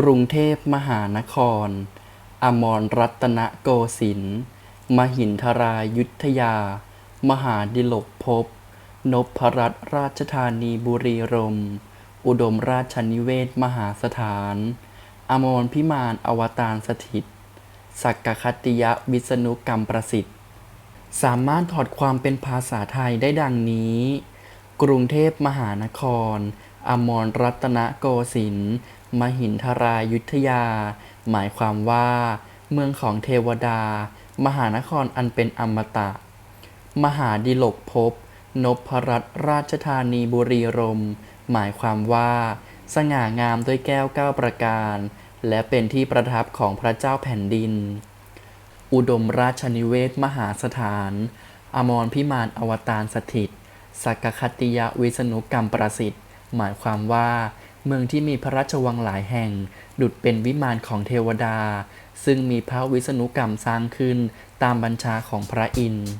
กรุงเทพมหานคร อมรรัตนโกสินทร์มหินทรายุทธยา มหาดิลกภพ นพรัตน์ราชธานีบุรีรมย์อุดมราชนิเวศมหาสถาน อมรพิมานอวตารสถิต สักกคติยะวิษณุกรรมประสิทธิ์ สามารถถอดความเป็นภาษาไทยได้ดังนี้ กรุงเทพมหานคร อมรรัตนโกสินทร์มหินทรายุทธยา หมายความว่า เมืองของเทวดา มหานครอันเป็นอมตะ มหาดิลกภพนพรัตนราชธานีบุรีรม หมายความว่า สง่างามด้วยแก้วเก้าประการ และเป็นที่ประทับของพระเจ้าแผ่นดิน อุดมราชนิเวศมหาสถาน อมรพิมานอวตารสถิต สักคติยวิษณุกรรมประสิทธิ หมายความว่าเมืองที่มีพระราชวังหลายแห่ง ดุดเป็นวิมานของเทวดา ซึ่งมีพระวิษณุกรรมสร้างขึ้นตามบัญชาของพระอินทร์